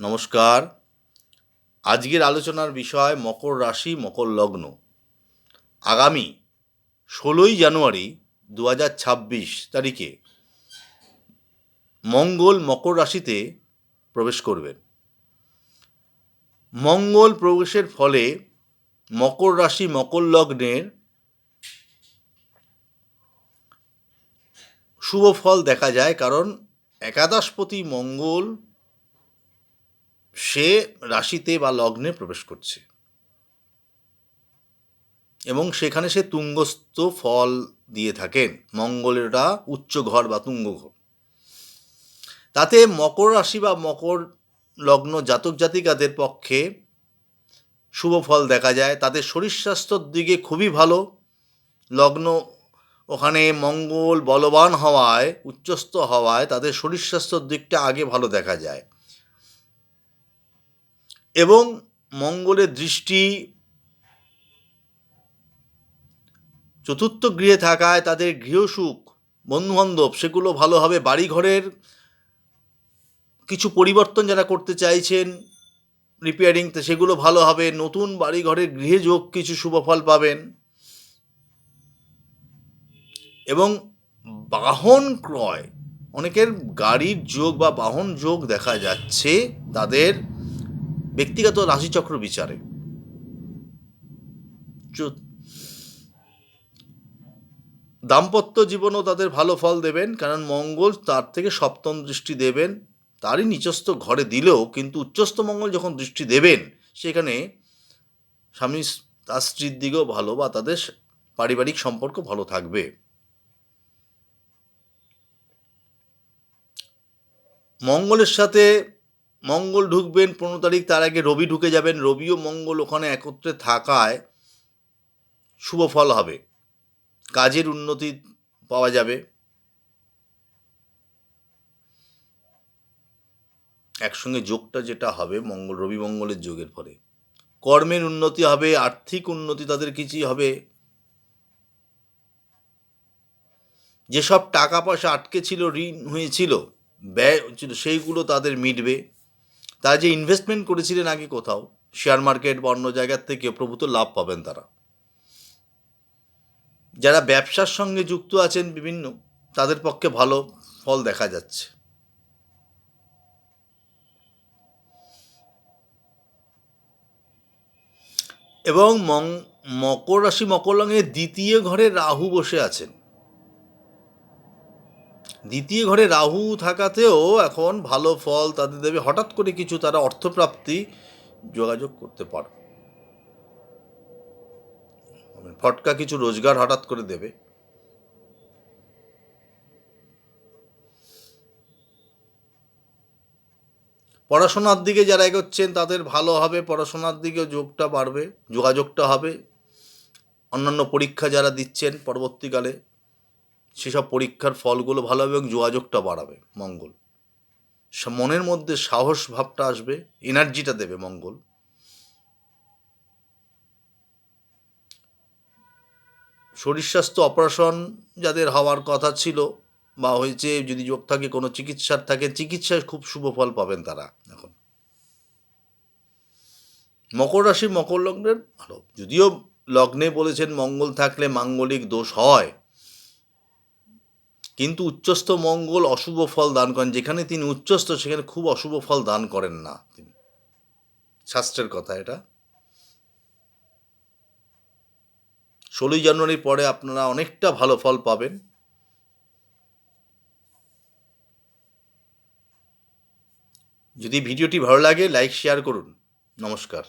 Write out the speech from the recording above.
নমস্কার। আজকের আলোচনার বিষয় মকর রাশি, মকর লগ্ন। আগামী ষোলোই জানুয়ারি দু হাজার ছাব্বিশ তারিখে মঙ্গল মকর রাশিতে প্রবেশ করবেন। মঙ্গল প্রবেশের ফলে মকর রাশি, মকর লগ্নের শুভ ফল দেখা যায়, কারণ একাদশপতি মঙ্গল সে রাশিতে বা লগ্নে প্রবেশ করছে। এবং সেখানে সে তুঙ্গস্থ ফল দিয়ে থাকেন। মঙ্গলেরটা উচ্চ ঘর বা তুঙ্গ ঘর। তাতে মকর রাশি বা মকর লগ্ন জাতক জাতিকাদের পক্ষে শুভ ফল দেখা যায়। তাদের শরীর স্বাস্থ্যর দিকে খুবই ভালো। লগ্ন ওখানে মঙ্গল বলবান হওয়ায়, উচ্চস্থ হওয়ায় তাদের শরীর স্বাস্থ্যর দিকটা আগে ভালো দেখা যায়। এবং মঙ্গলের দৃষ্টি চতুর্থ গৃহে থাকায় তাদের গৃহসুখ, বন্ধুবান্ধব, সেগুলো ভালো হবে। বাড়িঘরের কিছু পরিবর্তন যারা করতে চাইছেন রিপেয়ারিং সেগুলো ভালো হবে। নতুন বাড়িঘরের গৃহে যোগ কিছু শুভফল পাবেন। এবং বাহন ক্রয়, অনেকের গাড়ির যোগ বা বাহন যোগ দেখা যাচ্ছে তাদের। ব্যক্তিগত রাশিচক্র বিচারে। দাম্পত্য জীবনও তাদের ভালো ফল দেবেন, কারণ মঙ্গল তার থেকে সপ্তম দৃষ্টি দেবেন। তারই নিচস্থ ঘরে দিলেও কিন্তু উচ্চস্থ মঙ্গল যখন দৃষ্টি দেবেন, সেখানে স্বামী তার স্ত্রীর দিকেও ভালো বা তাদের পারিবারিক সম্পর্ক ভালো থাকবে। মঙ্গলের সাথে মঙ্গল ঢুকবেন, পনেরো তারিখ তার আগে রবি ঢুকে যাবেন। রবি ও মঙ্গল ওখানে একত্রে থাকায় শুভ ফল হবে। কাজের উন্নতি পাওয়া যাবে। একসঙ্গে যোগটা যেটা হবে, মঙ্গল, রবি মঙ্গলের যোগের পরে। কর্মের উন্নতি হবে, আর্থিক উন্নতি তাদের কিছুই হবে। যেসব টাকা পয়সা আটকে ছিল, ঋণ হয়েছিল, ব্যয় হচ্ছিল সেইগুলো তাদের মিটবে। তারা যে ইনভেস্টমেন্ট করেছিলেন আগে কোথাও শেয়ার মার্কেট বা অন্য জায়গার থেকে প্রভূত লাভ পাবেন তারা। যারা ব্যবসার সঙ্গে যুক্ত আছেন বিভিন্ন, তাদের পক্ষে ভালো ফল দেখা যাচ্ছে। এবং মং, মকর রাশি মকর লগ্নের দ্বিতীয় ঘরে রাহু বসে আছেন। দ্বিতীয় ঘরে রাহু থাকাতেও এখন ভালো ফল তাদের দেবে। হঠাৎ করে কিছু তারা অর্থপ্রাপ্তি যোগাযোগ করতে পারে। ফটকা কিছু রোজগার হঠাৎ করে দেবে। পড়াশোনার দিকে যারা এগোচ্ছেন, তাদের ভালো হবে, পড়াশোনার দিকে যোগটা বাড়বে, যোগাযোগটা হবে। অন্যান্য পরীক্ষা যারা দিচ্ছেন পরবর্তীকালে সেসব পরীক্ষার ফলগুলো ভালো হবে এবং যোগাযোগটা বাড়াবে মঙ্গল। মনের মধ্যে সাহস ভাবটা আসবে, এনার্জিটা দেবে মঙ্গল। শরীর স্বাস্থ্য অপারেশন যাদের হওয়ার কথা ছিল বা হয়েছে, যদি যোগ থাকে, কোনো চিকিৎসার থাকে, চিকিৎসায় খুব শুভ ফল পাবেন তারা এখন। মকর রাশি মকর লগ্নের ভালো যদিও লগ্নে বলেছেন মঙ্গল থাকলে মাঙ্গলিক দোষ হয় কিন্তু উচ্চস্থ মঙ্গল অশুভ ফল দান করেন। যেখানে তিনি উচ্চস্থ, সেখানে খুব অশুভ ফল দান করেন না তিনি। শাস্ত্রের কথা এটা। ষোলোই জানুয়ারির পরে আপনারা অনেকটা ভালো ফল পাবেন। যদি ভিডিওটি ভালো লাগে, লাইক, শেয়ার করুন। নমস্কার।